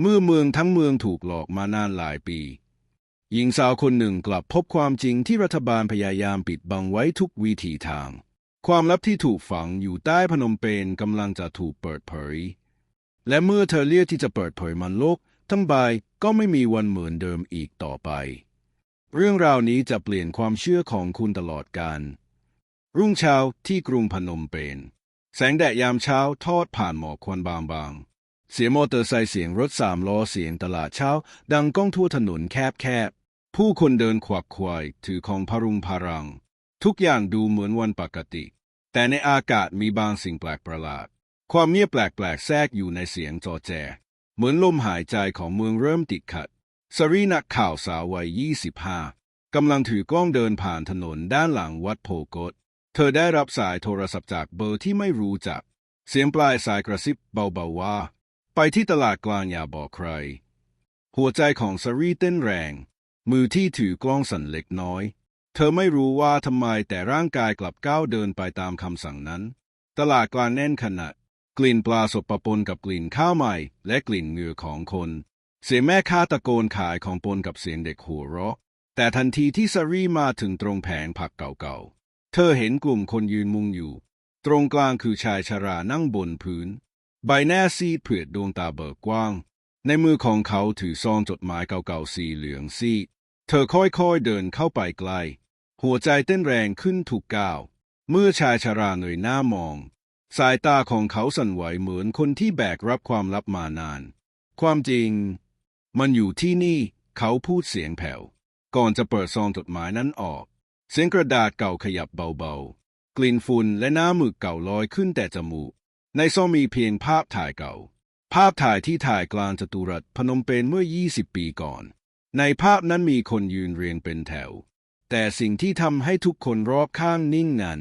เมื่อเมืองทั้งเมืองถูกหลอกมานานหลายปี หญิงสาวคนหนึ่งกลับพบความจริงที่รัฐบาลพยายามปิดบังไว้ทุกวิถีทาง ความลับที่ถูกฝังอยู่ใต้พนมเปญกำลังจะถูกเปิดเผย และเมื่อเธอเลือกที่จะเปิดเผยมันโลก ทั้งใบก็ไม่มีวันเหมือนเดิมอีกต่อไป เรื่องราวนี้จะเปลี่ยนความเชื่อของคุณตลอดกาลรุ่งเช้าที่กรุงพนมเปญแสงแดดยามเช้าทอดผ่านหมอกควันบางๆ เสียงมอเตอร์ไซค์เสียงรถสามล้อเสียงตลาดเช้า ดังก้องทั่วถนนแคบๆ ผู้คนเดินขวักไขวายถือของพรุงพารัง ทุกอย่างดูเหมือนวันปกติ แต่ในอากาศมีบางสิ่งแปลกประหลาด ความเงียบแปลกๆแทรกอยู่ในเสียงจอแจ เหมือนลมหายใจของเมืองเริ่มติดขัดสรีนักข่าวสาววัย 25 กำลังถือกล้องเดินผ่านถนนด้านหลังวัดโพกตเธอได้รับสายโทรศัพท์จากเบอร์ที่ไม่รู้จัก เสียงปลายสายกระซิบเบาๆว่า ไปที่ตลาดกลางอย่าบอกใคร หัวใจของสรีเต้นแรง มือที่ถือกล้องสั่นเล็กน้อย เธอไม่รู้ว่าทำไมแต่ร่างกายกลับก้าวเดินไปตามคำสั่งนั้น ตลาดกลางแน่นขนาดกลิ่นปลาสดปะปนกับกลิ่นข้าวใหม่ และกลิ่นเหงื่อของคน เสียงแม่ค้าตะโกนขายของปนกับเสียงเด็กหัวเราะ แต่ทันทีที่ซารีมาถึงตรงแผงผักเก่าๆ เธอเห็นกลุ่มคนยืนมุงอยู่ ตรงกลางคือชายชรานั่งบนพื้น ใบหน้าซีดเผือดดวงตาเบิกกว้าง ในมือของเขาถือซองจดหมายเก่าๆสีเหลืองซีดเธอค่อยๆเดินเข้าไปใกล หัวใจเต้นแรงขึ้นทุกก้าว เมื่อชายชราเงยหน้ามอง สายตาของเขาสั่นไหวเหมือนคนที่แบกรับความลับมานาน ความจริง มันอยู่ที่นี่ เขาพูดเสียงแผ่ว ก่อนจะเปิดซองจดหมายนั้นออก เสียงกระดาษเก่าขยับเบาๆ กลิ่นฝุ่นและน้ำหมึกเก่าลอยขึ้นแต่จมูก ในซอมีเพียงภาพถ่ายเก่า ภาพถ่ายที่ถ่ายกลางจตุรัสพนมเปญเมื่อ 20 ปีก่อน ในภาพนั้นมีคนยืนเรียงเป็นแถว แต่สิ่งที่ทำให้ทุกคนรอบข้างนิ่งงัน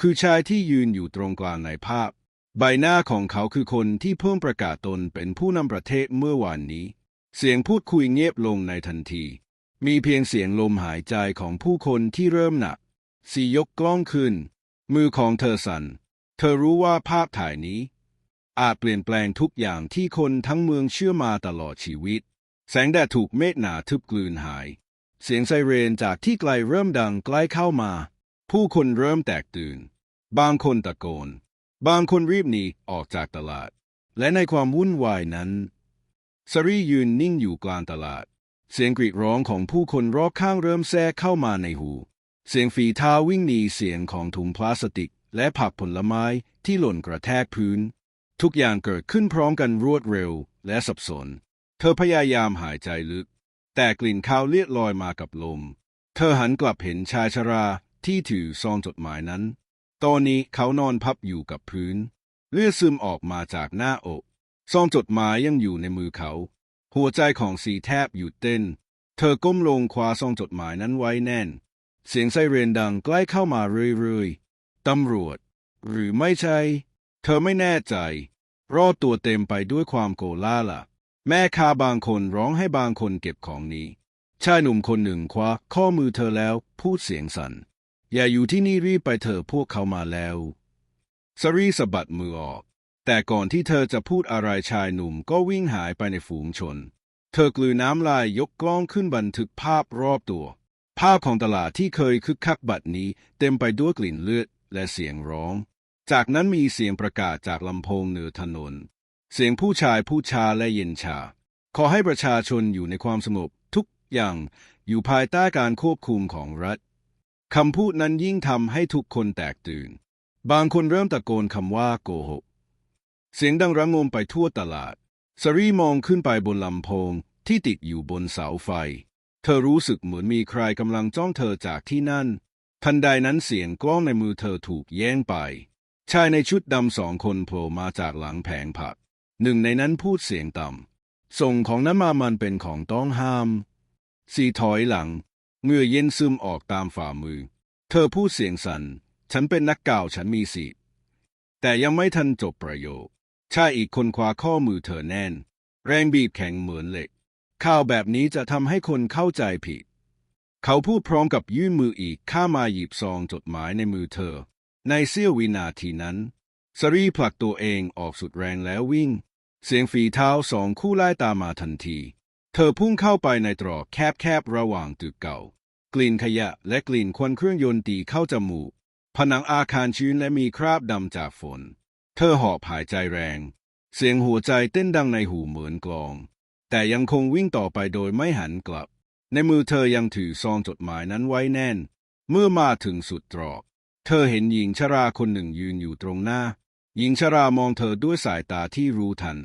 คือชายที่ยืนอยู่ตรงกลางในภาพ ใบหน้าของเขาคือคนที่เพิ่งประกาศตนเป็นผู้นำประเทศเมื่อวานนี้ เสียงพูดคุยเงียบลงในทันที มีเพียงเสียงลมหายใจของผู้คนที่เริ่มหนักสียกกล้องขึ้น มือของเธอสั่น เธอรู้ว่าภาพถ่ายนี้ อาจเปลี่ยนแปลงทุกอย่างที่คนทั้งเมืองเชื่อมาตลอดชีวิต แสงแดดถูกเมฆหนาทึบกลืนหาย เสียงไซเรนจากที่ไกลเริ่มดังใกล้เข้ามา ผู้คนเริ่มแตกตื่น บางคนตะโกน บางคนรีบหนีออกจากตลาด และในความวุ่นวายนั้นสรียืนนิ่งอยู่กลางตลาด เสียงกรีดร้องของผู้คนรอบข้างเริ่มแทรกเข้ามาในหู เสียงฝีเท้าวิ่งหนีเสียงของถุงพลาสติก และผักผลไม้ที่หล่นกระแทกพื้น ทุกอย่างเกิดขึ้นพร้อมกันรวดเร็วและสับสน เธอพยายามหายใจลึก แต่กลิ่นข้าวเลียดลอยมากับลม เธอหันกลับเห็นชายชราที่ถือซองจดหมายนั้น ตอนนี้เขานอนพับอยู่กับพื้น เลือดซึมออกมาจากหน้าอกซองจดหมายยังอยู่ในมือเขา หัวใจของสีแทบหยุดเต้น เธอก้มลงคว้าซองจดหมายนั้นไว้แน่น เสียงไซเรนดังใกล้เข้ามาเรื่อยๆ ตำรวจ หรือไม่ใช่ เธอไม่แน่ใจ รอดตัวเต็มไปด้วยความโกลาหละแม่ค้าบางคนร้องให้บางคนเก็บของนี้ ชายหนุ่มคนหนึ่งคว้าข้อมือเธอแล้วพูดเสียงสัน่น อย่าอยู่ที่นี่รีบไปเถอะพวกเขามาแล้วสรีสะบัดมือออก แต่ก่อนที่เธอจะพูดอะไรชายหนุ่มก็วิ่งหายไปในฝูงชน เธอกลืนน้ำลายยกกล้องขึ้นบันทึกภาพรอบตัว ภาพของตลาดที่เคยคึกคักบัดนี้เต็มไปด้วยกลิ่นเลือด และเสียงร้อง จากนั้นมีเสียงประกาศจากลำโพงเหนือถนน เสียงผู้ชายพูดชาและเย็นชา ขอให้ประชาชนอยู่ในความสงบทุกอย่างอยู่ภายใต้การควบคุมของรัฐคำพูดนั้นยิ่งทำให้ทุกคนแตกตื่น บางคนเริ่มตะโกนคำว่าโกหก เสียงดังระงมไปทั่วตลาด สรีมองขึ้นไปบนลำโพงที่ติดอยู่บนเสาไฟ เธอรู้สึกเหมือนมีใครกำลังจ้องเธอจากที่นั่น ทันใดนั้นเสียงกล้องในมือเธอถูกแย่งไป ชายในชุดดำสองคนโผล่มาจากหลังแผงผัก หนึ่งในนั้นพูดเสียงต่ำ ส่งของนั้นมามันเป็นของต้องห้าม สีถอยหลังเงื่อเย็นซึมออกตามฝ่ามือ เธอพูดเสียงสัน่น ฉันเป็นนักกล่าวฉันมีสิทธิ์แต่ยังไม่ทันจบประโยค ชายอีกคนคว้าข้อมือเธอแน่น แรงบีบแข็งเหมือนเหล็ก ข่าวแบบนี้จะทำให้คนเข้าใจผิด เขาพูดพร้อมกับยื่นมืออีกข้ามาหยิบซองจดหมายในมือเธอ ในเสี้ยววินาทีนั้นสรีผลักตัวเองออกสุดแรงแล้ววิ่ง เสียงฝีเท้าสองคู่ไล่ตามมาทันที เธอพุ่งเข้าไปในตรอกแคบๆระหว่างตึกเก่า กลิ่นขยะและกลิ่นควันเครื่องยนต์ตีเข้าจมูก ผนังอาคารชื้นและมีคราบดำจากฝน เธอหอบหายใจแรง เสียงหัวใจเต้นดังในหูเหมือนกลอง แต่ยังคงวิ่งต่อไปโดยไม่หันกลับ ในมือเธอยังถือซองจดหมายนั้นไว้แน่น เมื่อมาถึงสุดตรอก เธอเห็นหญิงชราคนหนึ่งยืนอยู่ตรงหน้า หญิงชรามองเธอด้วยสายตาที่รู้ทัน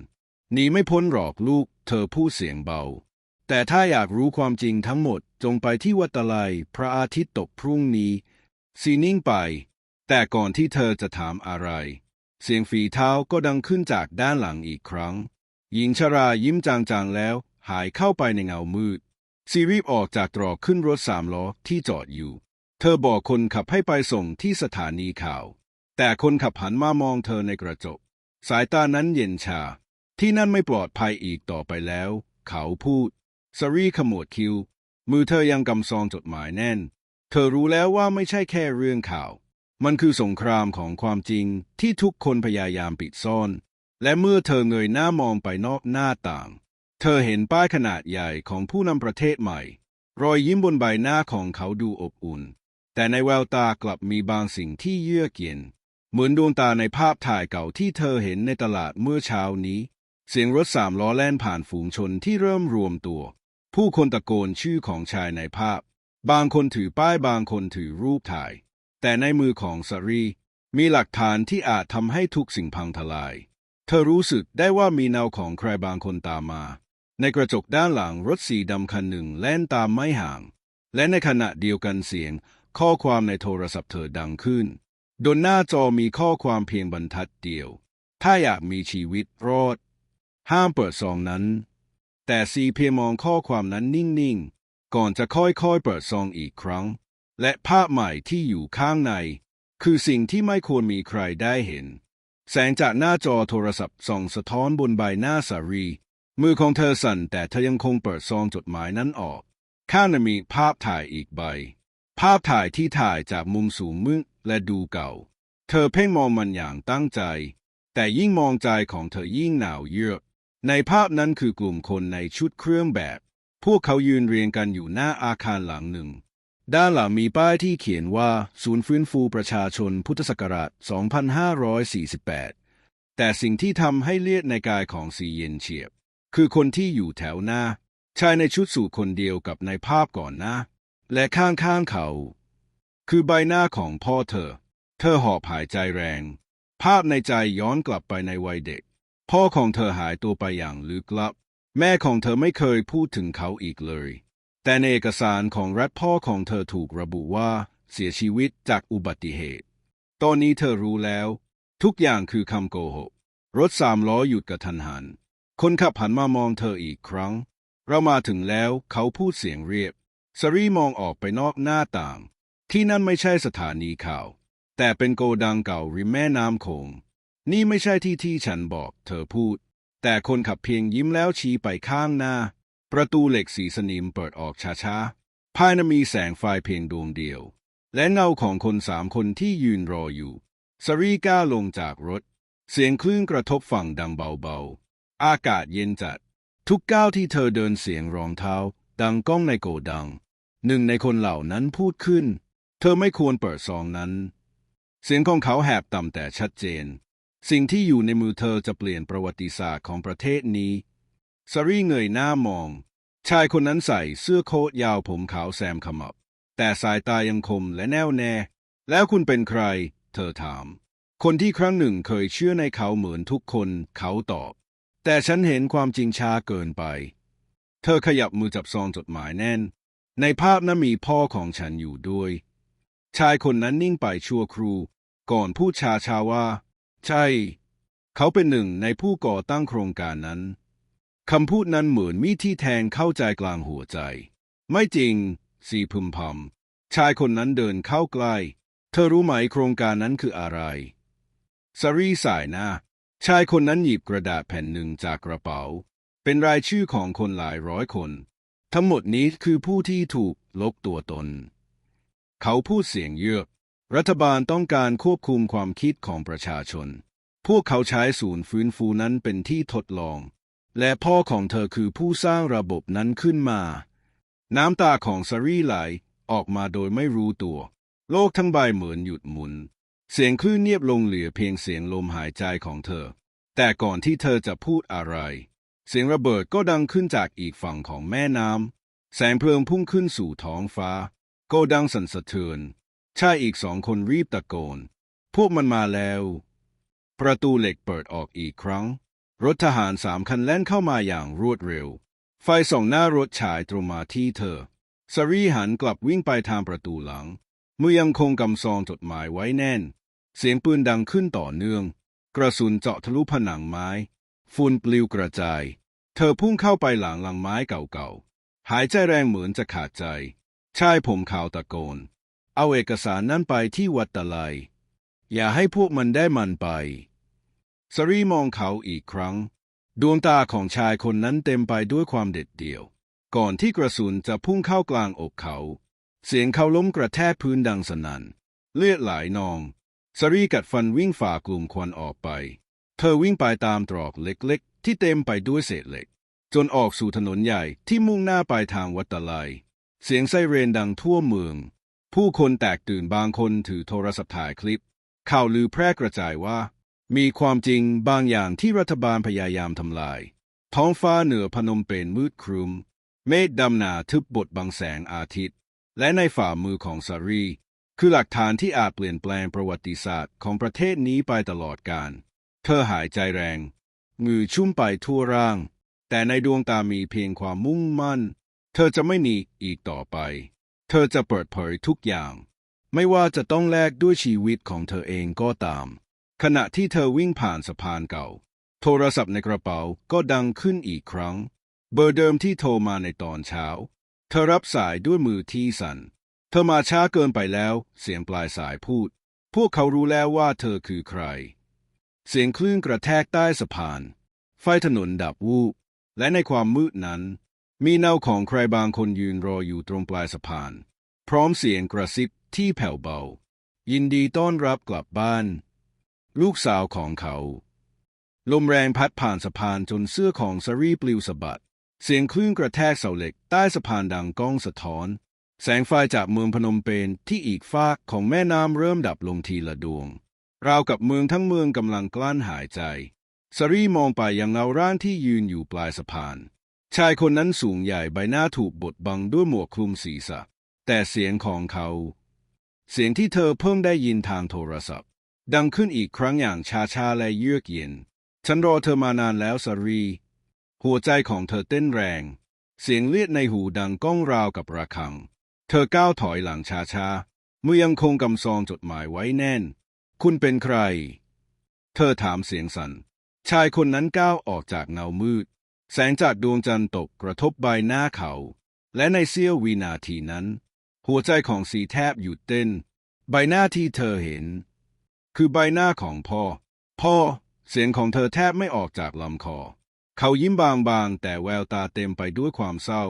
หนีไม่พ้นหรอกลูก เธอพูดเสียงเบา แต่ถ้าอยากรู้ความจริงทั้งหมดจงไปที่วัดตะไลพระอาทิตย์ตกพรุ่งนี้สีนิ่งไป แต่ก่อนที่เธอจะถามอะไร เสียงฝีเท้าก็ดังขึ้นจากด้านหลังอีกครั้ง หญิงชรายิ้มจางๆแล้ว หายเข้าไปในเงามืด ซีรีบออกจากตรอกขึ้นรถสามล้อที่จอดอยู่ เธอบอกคนขับให้ไปส่งที่สถานีข่าว แต่คนขับหันมามองเธอในกระจก สายตานั้นเย็นชา ที่นั่นไม่ปลอดภัยอีกต่อไปแล้ว เขาพูดสรีขมวดคิ้ว มือเธอยังกำซองจดหมายแน่น เธอรู้แล้วว่าไม่ใช่แค่เรื่องข่าว มันคือสงครามของความจริงที่ทุกคนพยายามปิดซ่อน และเมื่อเธอเงยหน้ามองไปนอกหน้าต่าง เธอเห็นป้ายขนาดใหญ่ของผู้นำประเทศใหม่ รอยยิ้มบนใบหน้าของเขาดูอบอุ่น แต่ในแววตากลับมีบางสิ่งที่เยือกเย็น เหมือนดวงตาในภาพถ่ายเก่าที่เธอเห็นในตลาดเมื่อเช้านี้ เสียงรถสามล้อแล่นผ่านฝูงชนที่เริ่มรวมตัว ผู้คนตะโกนชื่อของชายในภาพ บางคนถือป้ายบางคนถือรูปถ่าย แต่ในมือของสรีมีหลักฐานที่อาจทำให้ทุกสิ่งพังทลาย เธอรู้สึกได้ว่ามีเนาของใครบางคนตามมา ในกระจกด้านหลังรถสีดำคันหนึ่งแล่นตามไม่ห่าง และในขณะเดียวกันเสียง ข้อความในโทรศัพท์เธอดังขึ้นบนหน้าจอมีข้อความเพียงบรรทัดเดียว ถ้าอยากมีชีวิตรอด ห้ามเปิดซองนั้น แต่ซีเพียงมองข้อความนั้นนิ่งๆ ก่อนจะค่อยๆเปิดซองอีกครั้ง และภาพใหม่ที่อยู่ข้างใน คือสิ่งที่ไม่ควรมีใครได้เห็น แสงจากหน้าจอโทรศัพท์ส่องสะท้อนบนใบหน้าสารี มือของเธอสั่นแต่เธอยังคงเปิดซองจดหมายนั้นออก ข้างในมีภาพถ่ายอีกใบ ภาพถ่ายที่ถ่ายจากมุมสูงมึกและดูเก่า เธอเพ่งมองมันอย่างตั้งใจ แต่ยิ่งมองใจของเธอยิ่งหนาวเยือก ในภาพนั้นคือกลุ่มคนในชุดเครื่องแบบ พวกเขายืนเรียงกันอยู่หน้าอาคารหลังหนึ่ง ด้านหลังมีป้ายที่เขียนว่า ศูนย์ฟื้นฟูประชาชนพุทธศักราช 2548 แต่สิ่งที่ทำให้เลียดในกายของสีเย็นเฉียบ คือคนที่อยู่แถวหน้า ชายในชุดสูทคนเดียวกับในภาพก่อนหน้า และข้างๆเขา คือใบหน้าของพ่อเธอ เธอหอบหายใจแรง ภาพในใจย้อนกลับไปในวัยเด็ก พ่อของเธอหายตัวไปอย่างลึกลับ แม่ของเธอไม่เคยพูดถึงเขาอีกเลย แต่ในเอกสารของรัฐพ่อของเธอถูกระบุว่าเสียชีวิตจากอุบัติเหตุ ตอนนี้เธอรู้แล้ว ทุกอย่างคือคำโกหก รถสามล้อหยุดกระทันหัน คนขับหันมามองเธออีกครั้ง เรามาถึงแล้วเขาพูดเสียงเรียบสรีมองออกไปนอกหน้าต่าง ที่นั่นไม่ใช่สถานีข่าว แต่เป็นโกดังเก่าริมแม่น้ำโขง นี่ไม่ใช่ที่ที่ฉันบอก เธอพูด แต่คนขับเพียงยิ้มแล้วชี้ไปข้างหน้า ประตูเหล็กสีสนิมเปิดออกช้าๆ ภายในมีแสงไฟเพียงดวงเดียว และเงาของคนสามคนที่ยืนรออยู่สรีก้าลงจากรถ เสียงคลื่นกระทบฝั่งดังเบาๆ อากาศเย็นจัด ทุกก้าวที่เธอเดินเสียงรองเท้า ดังก้องในโกดัง หนึ่งในคนเหล่านั้นพูดขึ้น เธอไม่ควรเปิดซองนั้น เสียงของเขาแหบต่ำแต่ชัดเจน สิ่งที่อยู่ในมือเธอจะเปลี่ยนประวัติศาสตร์ของประเทศนี้สรีเงยหน้ามอง ชายคนนั้นใส่เสื้อโค้ทยาวผมขาวแซมขมับ แต่สายตายังคมและแน่วแน่ แล้วคุณเป็นใคร เธอถาม คนที่ครั้งหนึ่งเคยเชื่อในเขาเหมือนทุกคน เขาตอบ แต่ฉันเห็นความจริงช้าเกินไป เธอขยับมือจับซองจดหมายแน่น ในภาพนั้นมีพ่อของฉันอยู่ด้วย ชายคนนั้นนิ่งไปชั่วครู่ ก่อนพูดชาชาว่า ใช่ เขาเป็นหนึ่งในผู้ก่อตั้งโครงการนั้น คำพูดนั้นเหมือนมีที่แทงเข้าใจกลางหัวใจ ไม่จริง สีพึมพำชายคนนั้นเดินเข้าใกล้ เธอรู้ไหมโครงการนั้นคืออะไรสรีสายหน้า ชายคนนั้นหยิบกระดาษแผ่นหนึ่งจากกระเป๋า เป็นรายชื่อของคนหลายร้อยคน ทั้งหมดนี้คือผู้ที่ถูกลบตัวตน เขาพูดเสียงเยือก รัฐบาลต้องการควบคุมความคิดของประชาชน พวกเขาใช้ศูนย์ฟื้นฟูนั้นเป็นที่ทดลอง และพ่อของเธอคือผู้สร้างระบบนั้นขึ้นมา น้ำตาของซารีไหลออกมาโดยไม่รู้ตัว โลกทั้งใบเหมือนหยุดหมุน เสียงคลื่นเงียบลงเหลือเพียงเสียงลมหายใจของเธอ แต่ก่อนที่เธอจะพูดอะไร เสียงระเบิดก็ดังขึ้นจากอีกฝั่งของแม่น้ำแสงเพลิงพุ่งขึ้นสู่ท้องฟ้า ก็ดังสั่นสะเทือนชายอีกสองคนรีบตะโกน พวกมันมาแล้ว ประตูเหล็กเปิดออกอีกครั้ง รถทหารสามคันแล่นเข้ามาอย่างรวดเร็ว ไฟส่องหน้ารถฉายตรงมาที่เธอสรีหันกลับวิ่งไปทางประตูหลังมือยังคงกำซองจดหมายไว้แน่น เสียงปืนดังขึ้นต่อเนื่อง กระสุนเจาะทะลุผนังไม้ ฝุ่นปลิวกระจาย เธอพุ่งเข้าไปหลังหลังไม้เก่าๆ หายใจแรงเหมือนจะขาดใจ ชายผมขาวตะโกน เอาเอกสารนั้นไปที่วัดตะไลอย่าให้พวกมันได้มันไป สรีมองเขาอีกครั้ง ดวงตาของชายคนนั้นเต็มไปด้วยความเด็ดเดี่ยว ก่อนที่กระสุนจะพุ่งเข้ากลางอกเขา เสียงเขาล้มกระแทกพื้นดังสนั่น เลือดไหลนอง สรีกัดฟันวิ่งฝ่ากลุ่มควันออกไป เธอวิ่งไปตามตรอกเล็กๆ ที่เต็มไปด้วยเศษเหล็ก จนออกสู่ถนนใหญ่ที่มุ่งหน้าไปทางวัตไลเสียงไซเรนดังทั่วเมือง ผู้คนแตกตื่นบางคนถือโทรศัพท์ถ่ายคลิป ข่าวลือแพร่กระจายว่า มีความจริงบางอย่างที่รัฐบาลพยายามทำลาย ท้องฟ้าเหนือพนมเปญมืดครึม เมฆดำหนาทึบบดบังแสงอาทิตย์ และในฝ่ามือของซารี คือหลักฐานที่อาจเปลี่ยนแปลงประวัติศาสตร์ของประเทศนี้ไปตลอดกาลเธอหายใจแรงเหงื่อชุ่มไปทั่วร่าง แต่ในดวงตามีเพียงความมุ่งมั่น เธอจะไม่หนีอีกต่อไป เธอจะเปิดเผยทุกอย่าง ไม่ว่าจะต้องแลกด้วยชีวิตของเธอเองก็ตาม ขณะที่เธอวิ่งผ่านสะพานเก่า โทรศัพท์ในกระเป๋าก็ดังขึ้นอีกครั้ง เบอร์เดิมที่โทรมาในตอนเช้า เธอรับสายด้วยมือที่สั่น เธอมาช้าเกินไปแล้ว เสียงปลายสายพูด พวกเขารู้แล้วว่าเธอคือใคร เสียงคลื่นกระแทกใต้สะพาน ไฟถนนดับวูบ และในความมืดนั้น มีเงาของใครบางคนยืนรออยู่ตรงปลายสะพาน พร้อมเสียงกระซิบที่แผ่วเบา ยินดีต้อนรับกลับบ้าน ลูกสาวของเขา ลมแรงพัดผ่านสะพานจนเสื้อของซารีปลิวสะบัด เสียงคลื่นกระแทกเสาเหล็กใต้สะพานดังก้องสะท้อน แสงไฟจากเมืองพนมเปญที่อีกฟากของแม่น้ำเริ่มดับลงทีละดวง ราวกับเมืองทั้งเมืองกำลังกลั้นหายใจซารีมองไปยังเงาร่างที่ยืนอยู่ปลายสะพาน ชายคนนั้นสูงใหญ่ใบหน้าถูกบดบังด้วยหมวกคลุมศีรษะ แต่เสียงของเขา เสียงที่เธอเพิ่งได้ยินทางโทรศัพท์ ดังขึ้นอีกครั้งอย่างชาชาๆและเยือกเย็น ฉันรอเธอมานานแล้วสารี หัวใจของเธอเต้นแรง เสียงเลือดในหูดังก้องราวกับระฆัง เธอก้าวถอยหลังชาชาๆมือยังคงกำซองจดหมายไว้แน่น คุณเป็นใคร เธอถามเสียงสัน่น ชายคนนั้นก้าวออกจากเงามืด แสงจากดวงจันทร์ตกกระทบใบหน้าเขา และในเสี้ยววินาทีนั้น หัวใจของสีแทบหยุดเต้น ใบหน้าที่เธอเห็น คือใบหน้าของพ่อ พ่อ เสียงของเธอแทบไม่ออกจากลำคอ เขายิ้มบางๆ แต่แววตาเต็มไปด้วยความเศร้า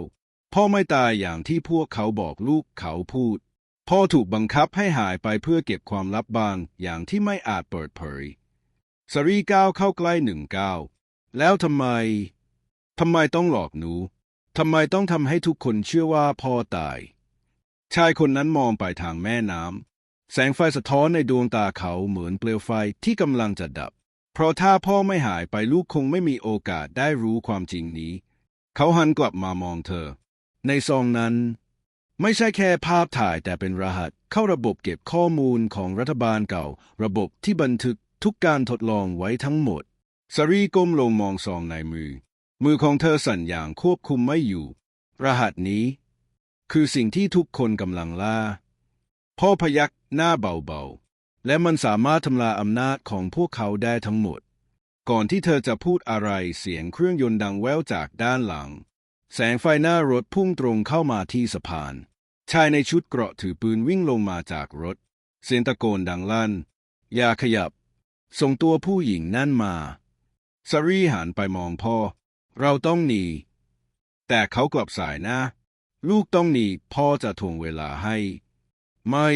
พ่อไม่ตายอย่างที่พวกเขาบอกลูกเขาพูด พ่อถูกบังคับให้หายไปเพื่อเก็บความลับบางอย่างที่ไม่อาจเปิดเผยสรีก้าวเข้าใกล้หนึ่งก้าวแล้วทำไมทำไมต้องหลอกหนูทำไมต้องทำให้ทุกคนเชื่อว่าพ่อตาย ชายคนนั้นมองไปทางแม่น้ำแสงไฟสะท้อนในดวงตาเขาเหมือนเปลวไฟที่กำลังจะดับ เพราะถ้าพ่อไม่หายไปลูกคงไม่มีโอกาสได้รู้ความจริงนี้ เขาหันกลับมามองเธอ ในซองนั้น ไม่ใช่แค่ภาพถ่ายแต่เป็นรหัสเข้าระบบเก็บข้อมูลของรัฐบาลเก่า ระบบที่บันทึกทุกการทดลองไว้ทั้งหมดสรีก้มลงมองซองในมือ มือของเธอสั่นอย่างควบคุมไม่อยู่ รหัสนี้ คือสิ่งที่ทุกคนกำลังล่า พ่อพยักหน้าเบาๆ และมันสามารถทำลายอำนาจของพวกเขาได้ทั้งหมด ก่อนที่เธอจะพูดอะไรเสียงเครื่องยนต์ดังแว่วจากด้านหลัง แสงไฟหน้ารถพุ่งตรงเข้ามาที่สะพาน ชายในชุดเกราะถือปืนวิ่งลงมาจากรถ เสียงตะโกนดังลั่น อย่าขยับ ส่งตัวผู้หญิงนั่นมาซารีหันไปมองพ่อ เราต้องหนี แต่เขากลับสายนะ ลูกต้องหนีพ่อจะทวงเวลาให้ ไม่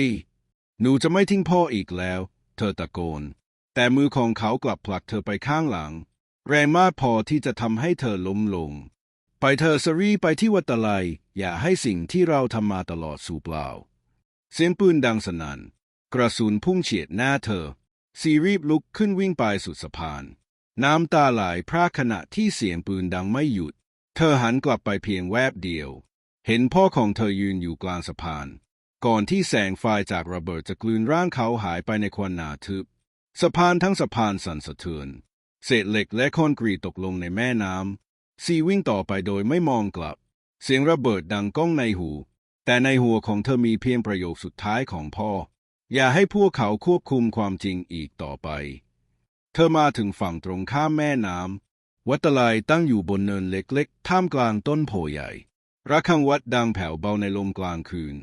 หนูจะไม่ทิ้งพ่ออีกแล้ว เธอตะโกน แต่มือของเขากลับผลักเธอไปข้างหลัง แรงมากพอที่จะทำให้เธอล้มลง ไปเธอสรีไปที่วัตะไลอย่าให้สิ่งที่เราทำมาตลอดสูญเปล่า เสียงปืนดังสนั่นกระสุนพุ่งเฉียดหน้าเธอ ซีรีบลุกขึ้นวิ่งไปสุดสะพาน น้ำตาไหลพรากขณะที่เสียงปืนดังไม่หยุด เธอหันกลับไปเพียงแวบเดียว เห็นพ่อของเธอยืนอยู่กลางสะพาน ก่อนที่แสงไฟจากระเบิดจะกลืนร่างเขาหายไปในควันหนาทึบ สะพานทั้งสะพานสั่นสะเทือน เศษเหล็กและคอนกรีตตกลงในแม่น้ำ ซีวิ่งต่อไปโดยไม่มองกลับ เสียงระเบิดดังก้องในหู แต่ในหัวของเธอมีเพียงประโยคสุดท้ายของพ่อ อย่าให้พวกเขาควบคุมความจริงอีกต่อไป เธอมาถึงฝั่งตรงข้ามแม่น้ำวัดตะไลตั้งอยู่บนเนินเล็กๆ ท่ามกลางต้นโพใหญ่ระฆังวัดดังแผ่วเบาในลมกลางคืน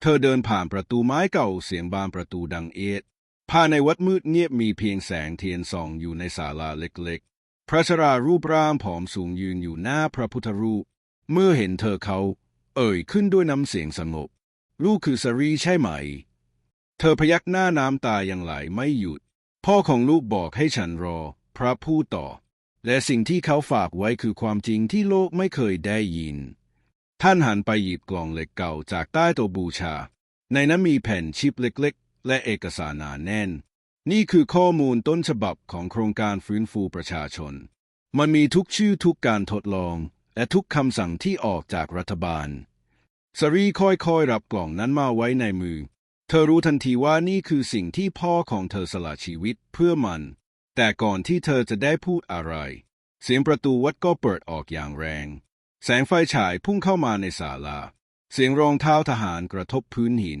เธอเดินผ่านประตูไม้เก่าเสียงบานประตูดังเอียดภายในวัดมืดเงียบมีเพียงแสงเทียนส่องอยู่ในศาลาเล็กๆ พระชรารูปร่างผอมสูงยืนอยู่หน้าพระพุทธรูป เมื่อเห็นเธอเขา เอ่ยขึ้นด้วยน้ำเสียงสงบ ลูกคือสรีใช่ไหม เธอพยักหน้าน้ำตายังไหลไม่หยุด พ่อของลูกบอกให้ฉันรอ พระพูดต่อ และสิ่งที่เขาฝากไว้คือความจริงที่โลกไม่เคยได้ยิน ท่านหันไปหยิบกล่องเหล็กเก่าจากใต้โต๊ะบูชา ในนั้นมีแผ่นชิปเล็ก ๆ และเอกสารหนาแน่น นี่คือข้อมูลต้นฉบับของโครงการฟื้นฟูประชาชน มันมีทุกชื่อทุกการทดลอง และทุกคำสั่งที่ออกจากรัฐบาล สรีค่อยๆ รับกล่องนั้นมาไว้ในมือ เธอรู้ทันทีว่านี่คือสิ่งที่พ่อของเธอสละชีวิตเพื่อมัน แต่ก่อนที่เธอจะได้พูดอะไร เสียงประตูวัดก็เปิดออกอย่างแรง แสงไฟฉายพุ่งเข้ามาในศาลา เสียงรองเท้าทหารกระทบพื้นหิน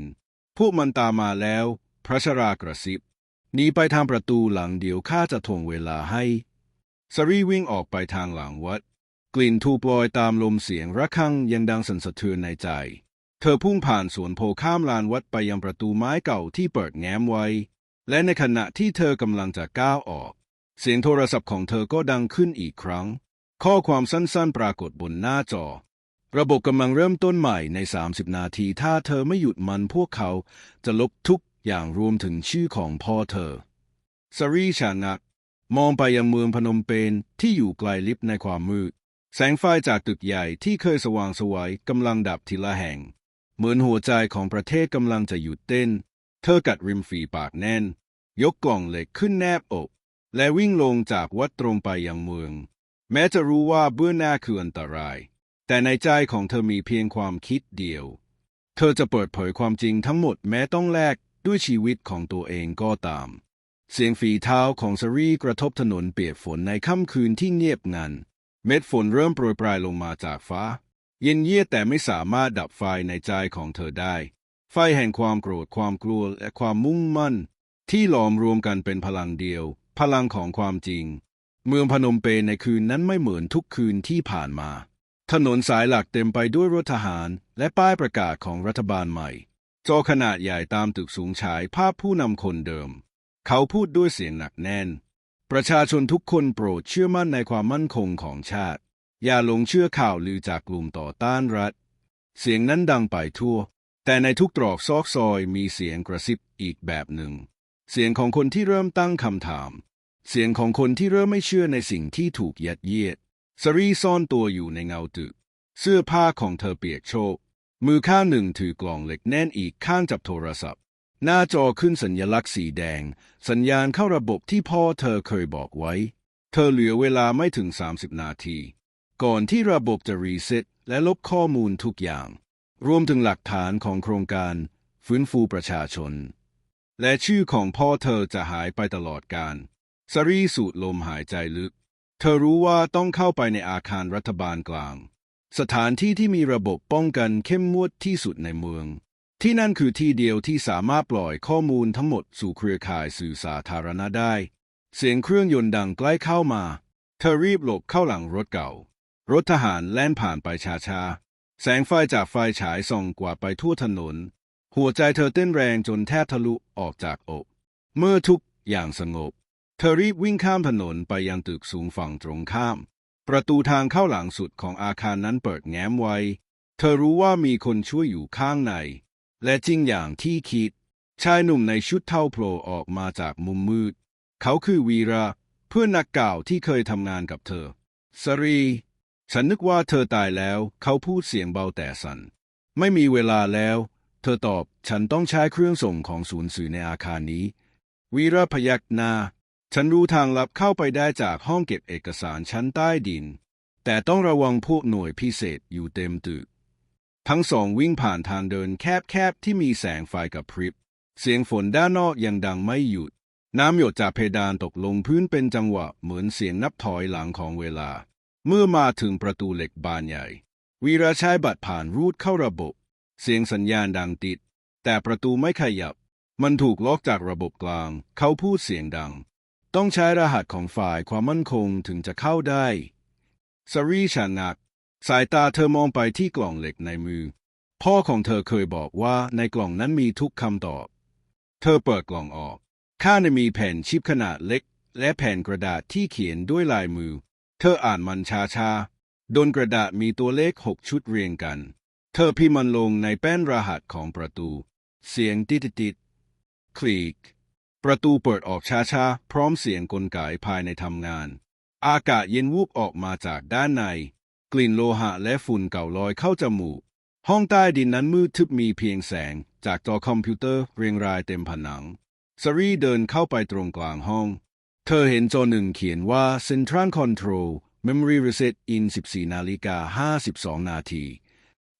พวกมันตามมาแล้ว พระชรากระซิบ หนีไปทางประตูหลังเดียวข้าจะถ่วงเวลาให้สรีวิ่งออกไปทางหลังวัด กลิ่นทูปลอยตามลมเสียงระฆังยังดังสั่นสะเทือนในใจ เธอพุ่งผ่านสวนโพข้ามลานวัดไปยังประตูไม้เก่าที่เปิดแง้มไว้ และในขณะที่เธอกำลังจะก้าวออก เสียงโทรศัพท์ของเธอก็ดังขึ้นอีกครั้ง ข้อความสั้นๆ ปรากฏบนหน้าจอ ระบบกำลังเริ่มต้นใหม่ใน 30 นาที ถ้าเธอไม่หยุดมันพวกเขาจะลบทุก อย่างรวมถึงชื่อของพ่อเธอสรีชางักมองไปยังเมืองพนมเปญที่อยู่ไกลลิบในความมืด แสงไฟจากตึกใหญ่ที่เคยสว่างสวยกำลังดับทีละแห่ง เหมือนหัวใจของประเทศกำลังจะหยุดเต้น เธอกัดริมฝีปากแน่น ยกกล่องเหล็กขึ้นแนบอก และวิ่งลงจากวัดตรงไปยังเมือง แม้จะรู้ว่าเบื้องหน้าคืออันตราย แต่ในใจของเธอมีเพียงความคิดเดียว เธอจะเปิดเผยความจริงทั้งหมดแม้ต้องแลก ด้วยชีวิตของตัวเองก็ตาม เสียงฝีเท้าของสรีกระทบถนนเปียกฝนในค่ำคืนที่เงียบงัน เม็ดฝนเริ่มโปรยปลายลงมาจากฟ้า เย็นเยียแต่ไม่สามารถดับไฟในใจของเธอได้ ไฟแห่งความโกรธความกลัวและความมุ่งมั่น ที่หลอมรวมกันเป็นพลังเดียว พลังของความจริง เมืองพนมเปญในคืนนั้นไม่เหมือนทุกคืนที่ผ่านมา ถนนสายหลักเต็มไปด้วยรถทหารและป้ายประกาศของรัฐบาลใหม่ จอขนาดใหญ่ตามตึกสูงฉายภาพผู้นำคนเดิม เขาพูดด้วยเสียงหนักแน่น ประชาชนทุกคนโปรดเชื่อมั่นในความมั่นคงของชาติ อย่าหลงเชื่อข่าวลือจากกลุ่มต่อต้านรัฐ เสียงนั้นดังไปทั่ว แต่ในทุกตรอกซอกซอยมีเสียงกระซิบอีกแบบหนึ่ง เสียงของคนที่เริ่มตั้งคำถาม เสียงของคนที่เริ่มไม่เชื่อในสิ่งที่ถูกยัดเยียดสรีซ่อนตัวอยู่ในเงาตึก เสื้อผ้าของเธอเปียกโชก มือข้างหนึ่งถือกล่องเหล็กแน่นอีกข้างจับโทรศัพท์ หน้าจอขึ้นสัญลักษณ์สีแดง สัญญาณเข้าระบบที่พ่อเธอเคยบอกไว้ เธอเหลือเวลาไม่ถึง 30 นาที ก่อนที่ระบบจะรีเซ็ตและลบข้อมูลทุกอย่าง รวมถึงหลักฐานของโครงการ ฟื้นฟูประชาชน และชื่อของพ่อเธอจะหายไปตลอดกาลสรีสูดลมหายใจลึก เธอรู้ว่าต้องเข้าไปในอาคารรัฐบาลกลาง สถานที่ที่มีระบบป้องกันเข้มงวดที่สุดในเมือง ที่นั่นคือที่เดียวที่สามารถปล่อยข้อมูลทั้งหมดสู่เครือข่ายสื่อสาธารณะได้ เสียงเครื่องยนต์ดังใกล้เข้ามา เธอรีบหลบเข้าหลังรถเก่า รถทหารแล่นผ่านไปช้าๆ แสงไฟจากไฟฉายส่องกว่าไปทั่วถนน หัวใจเธอเต้นแรงจนแทบทะลุออกจากอก เมื่อทุกอย่างสงบ เธอรีบวิ่งข้ามถนนไปยังตึกสูงฝั่งตรงข้าม ประตูทางเข้าหลังสุดของอาคารนั้นเปิดแง้มไว้ เธอรู้ว่ามีคนช่วยอยู่ข้างใน และจริงอย่างที่คิด ชายหนุ่มในชุดเท่าโผล่ออกมาจากมุมมืด เขาคือวีระ เพื่อนนักเก่าวที่เคยทำงานกับเธอ สรี ฉันนึกว่าเธอตายแล้ว เขาพูดเสียงเบาแต่สัน่น ไม่มีเวลาแล้ว เธอตอบ ฉันต้องใช้เครื่องส่งของศูนย์สื่อในอาคารนี้ วีระพยักหน้า ฉันรู้ทางลับเข้าไปได้จากห้องเก็บเอกสารชั้นใต้ดิน แต่ต้องระวังพวกหน่วยพิเศษอยู่เต็มตึก ทั้งสองวิ่งผ่านทางเดินแคบๆที่มีแสงไฟกับพริบ เสียงฝนด้านนอกยังดังไม่หยุด น้ำหยดจากเพดานตกลงพื้นเป็นจังหวะเหมือนเสียงนับถอยหลังของเวลา เมื่อมาถึงประตูเหล็กบานใหญ่ วีระใช้บัตรผ่านรูดเข้าระบบ เสียงสัญญาณดังติด แต่ประตูไม่ขยับ มันถูกล็อกจากระบบกลาง เขาพูดเสียงดัง ต้องใช้รหัสของฝ่ายความมั่นคงถึงจะเข้าได้สรีชานัก สายตาเธอมองไปที่กล่องเหล็กในมือ พ่อของเธอเคยบอกว่าในกล่องนั้นมีทุกคำตอบ เธอเปิดกล่องออก ข้างในมีแผ่นชิปขนาดเล็ก และแผ่นกระดาษที่เขียนด้วยลายมือ เธออ่านมันช้าๆบนกระดาษมีตัวเลขหกชุดเรียงกัน เธอพิมพ์มันลงในแป้นรหัสของประตู เสียงติดติดคลิก ประตูเปิดออกช้าๆ พร้อมเสียงกลไกภายในทำงาน อากาศเย็นวูบออกมาจากด้านใน กลิ่นโลหะและฝุ่นเก่าลอยเข้าจมูก ห้องใต้ดินนั้นมืดทึบมีเพียงแสง จากจอคอมพิวเตอร์เรียงรายเต็มผนังสรีเดินเข้าไปตรงกลางห้อง เธอเห็นจอหนึ่งเขียนว่า Central Control Memory Reset in 14นาฬิกา52 นาที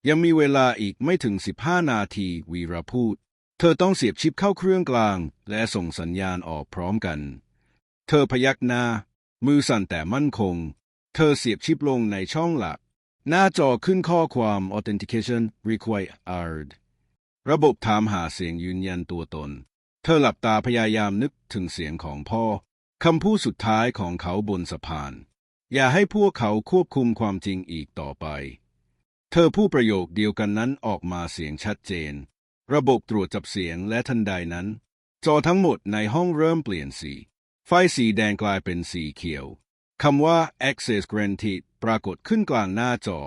ยังมีเวลาอีกไม่ถึง 15 นาทีวีระพูด เธอต้องเสียบชิปเข้าเครื่องกลาง และส่งสัญญาณออกพร้อมกัน เธอพยักหน้า มือสั่นแต่มั่นคง เธอเสียบชิปลงในช่องหลัก หน้าจอขึ้นข้อความ Authentication Required ระบบถามหาเสียงยืนยันตัวตน เธอหลับตาพยายามนึกถึงเสียงของพ่อ คำพูดสุดท้ายของเขาบนสะพาน อย่าให้พวกเขาควบคุมความจริงอีกต่อไป เธอพูดประโยคเดียวกันนั้นออกมาเสียงชัดเจน ระบบตรวจจับเสียงและทันใดนั้น จอทั้งหมดในห้องเริ่มเปลี่ยนสี ไฟสีแดงกลายเป็นสีเขียวคำว่า access granted ปรากฏขึ้นกลางหน้าจอ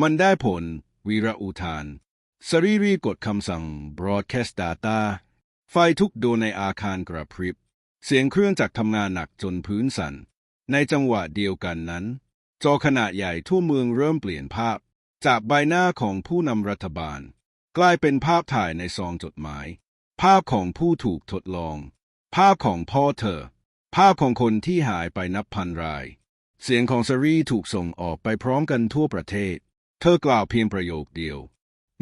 มันได้ผล วีระอุทาน สรีรีกดคำสั่ง broadcast data ไฟทุกดวงในอาคารกระพริบ เสียงเครื่องจักรทำงานหนักจนพื้นสั่น ในจังหวะเดียวกันนั้น จอขนาดใหญ่ทั่วเมืองเริ่มเปลี่ยนภาพ จากใบหน้าของผู้นำรัฐบาล กลายเป็นภาพถ่ายในซองจดหมาย ภาพของผู้ถูกทดลอง ภาพของพ่อเธอ ภาพของคนที่หายไปนับพันราย เสียงของซารีถูกส่งออกไปพร้อมกันทั่วประเทศ เธอกล่าวเพียงประโยคเดียว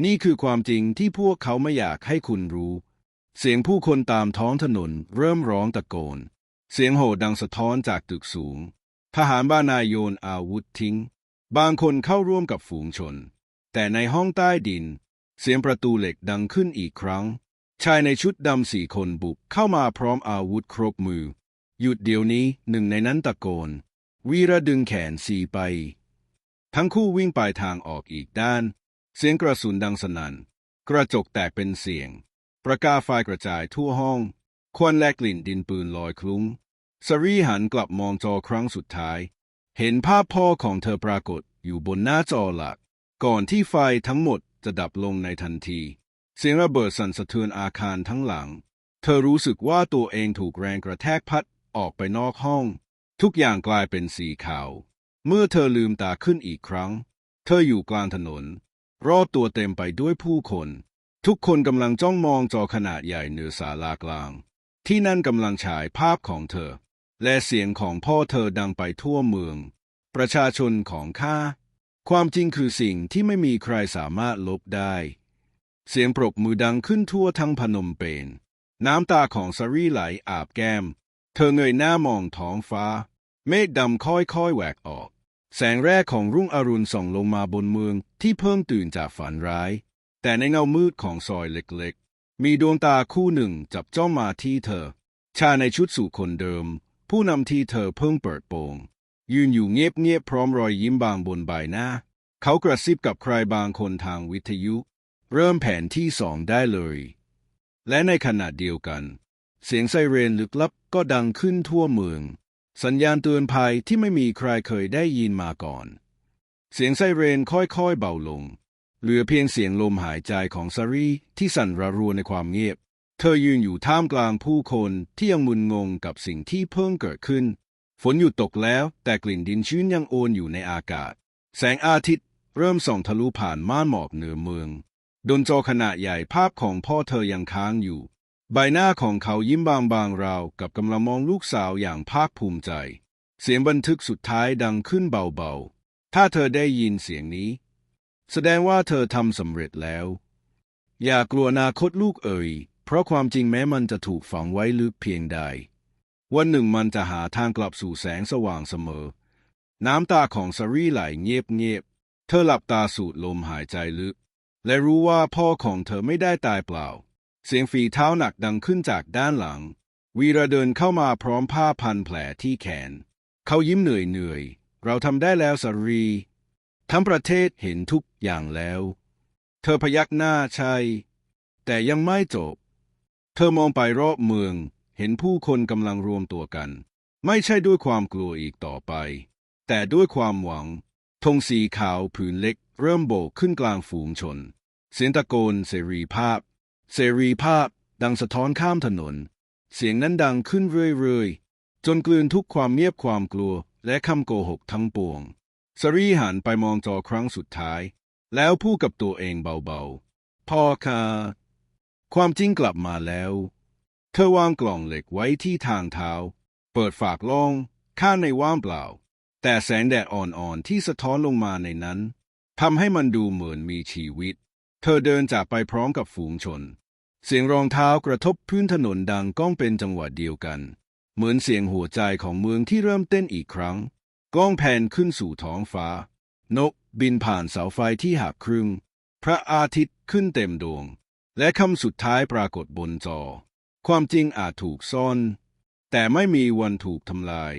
นี่คือความจริงที่พวกเขาไม่อยากให้คุณรู้ เสียงผู้คนตามท้องถนนเริ่มร้องตะโกน เสียงโห่ดังสะท้อนจากตึกสูง ทหารบ้านนายโยนอาวุธทิ้ง บางคนเข้าร่วมกับฝูงชน แต่ในห้องใต้ดิน เสียงประตูเหล็กดังขึ้นอีกครั้ง ชายในชุดดำสี่คนบุกเข้ามาพร้อมอาวุธครบมือ หยุดเดี๋ยวนี้หนึ่งในนั้นตะโกน วีระดึงแขนสีไป ทั้งคู่วิ่งไปทางออกอีกด้าน เสียงกระสุนดังสนั่น กระจกแตกเป็นเสียง ประกาไฟกระจายทั่วห้อง ควันและกลิ่นดินปืนลอยคลุ้งสรีหันกลับมองจอครั้งสุดท้าย เห็นภาพพ่อของเธอปรากฏอยู่บนหน้าจอหลัก ก่อนที่ไฟทั้งหมด จะดับลงในทันที เสียงระเบิดสั่นสะเทือนอาคารทั้งหลัง เธอรู้สึกว่าตัวเองถูกแรงกระแทกพัดออกไปนอกห้อง ทุกอย่างกลายเป็นสีขาว เมื่อเธอลืมตาขึ้นอีกครั้ง เธออยู่กลางถนน รอบตัวเต็มไปด้วยผู้คน ทุกคนกำลังจ้องมองจอขนาดใหญ่เหนือศาลากลาง ที่นั่นกำลังฉายภาพของเธอ และเสียงของพ่อเธอดังไปทั่วเมือง ประชาชนของข้า ความจริงคือสิ่งที่ไม่มีใครสามารถลบได้ เสียงปรบมือดังขึ้นทั่วทั้งพนมเปญน้ำตาของซารีไหลอาบแก้ม เธอเงยหน้ามองท้องฟ้า เมฆดำค่อยๆแหวกออก แสงแรกของรุ่งอรุณส่องลงมาบนเมืองที่เพิ่งตื่นจากฝันร้าย แต่ในเงามืดของซอยเล็กๆ มีดวงตาคู่หนึ่งจับจ้องมาที่เธอ ชาในชุดสูทคนเดิม ผู้นำที่เธอเพิ่งเปิดโปง ยืนอยู่เงียบๆพร้อมรอยยิ้มบางบนใบหน้า เขากระซิบกับใครบางคนทางวิทยุ เริ่มแผนที่สองได้เลย และในขณะเดียวกัน เสียงไซเรนลึกลับก็ดังขึ้นทั่วเมือง สัญญาณเตือนภัยที่ไม่มีใครเคยได้ยินมาก่อน เสียงไซเรนค่อยๆเบาลง เหลือเพียงเสียงลมหายใจของซารีที่สั่นระรัวในความเงียบ เธอยืนอยู่ท่ามกลางผู้คนที่ยังมึนงงกับสิ่งที่เพิ่งเกิดขึ้น ฝนหยุดตกแล้วแต่กลิ่นดินชื้นยังโอนอยู่ในอากาศ แสงอาทิตย์เริ่มส่องทะลุผ่านม่านหมอกเหนือเมือง ดนจอขนาดใหญ่ภาพของพ่อเธอยังค้างอยู่ ใบหน้าของเขายิ้มบางๆราวกับกำลังมองลูกสาวอย่างภาคภูมิใจ เสียงบันทึกสุดท้ายดังขึ้นเบาๆ ถ้าเธอได้ยินเสียงนี้ แสดงว่าเธอทำสำเร็จแล้ว อย่ากลัวอนาคตลูกเอ่ยเพราะความจริงแม้มันจะถูกฝังไว้ลึกเพียงใด วันหนึ่งมันจะหาทางกลับสู่แสงสว่างเสมอ น้ำตาของซารีไหลเงียบๆเธอหลับตาสูดลมหายใจลึก และรู้ว่าพ่อของเธอไม่ได้ตายเปล่า เสียงฝีเท้าหนักดังขึ้นจากด้านหลัง วีระเดินเข้ามาพร้อมผ้าพันแผลที่แขน เขายิ้มเหนื่อยเหนื่อยๆเราทำได้แล้วสารี ทั้งประเทศเห็นทุกอย่างแล้ว เธอพยักหน้าใช่ แต่ยังไม่จบ เธอมองไปรอบเมือง เห็นผู้คนกำลังรวมตัวกัน ไม่ใช่ด้วยความกลัวอีกต่อไป แต่ด้วยความหวังธงสีขาวผืนเล็ก เริ่มโบกขึ้นกลางฝูงชน เสียงตะโกนเสรีภาพ เสรีภาพ ดังสะท้อนข้ามถนน เสียงนั้นดังขึ้นเรื่อยๆ จนกลืนทุกความเงียบความกลัว และคำโกหกทั้งปวงสรีหันไปมองจอครั้งสุดท้าย แล้วพูดกับตัวเองเบาๆ พ่อค่ะความจริงกลับมาแล้ว เธอวางกล่องเหล็กไว้ที่ทางเท้า เปิดฝากล่อง ข้างในว่างเปล่า แต่แสงแดดอ่อนๆที่สะท้อนลงมาในนั้นทำให้มันดูเหมือนมีชีวิต เธอเดินจากไปพร้อมกับฝูงชน เสียงรองเท้ากระทบพื้นถนนดังก้องเป็นจังหวะเดียวกัน เหมือนเสียงหัวใจของเมืองที่เริ่มเต้นอีกครั้ง กล้องแผ่นขึ้นสู่ท้องฟ้า นกบินผ่านเสาไฟที่หักครึ่ง พระอาทิตย์ขึ้นเต็มดวง และคำสุดท้ายปรากฏบนจอ ความจริงอาจถูกซ่อน แต่ไม่มีวันถูกทำลาย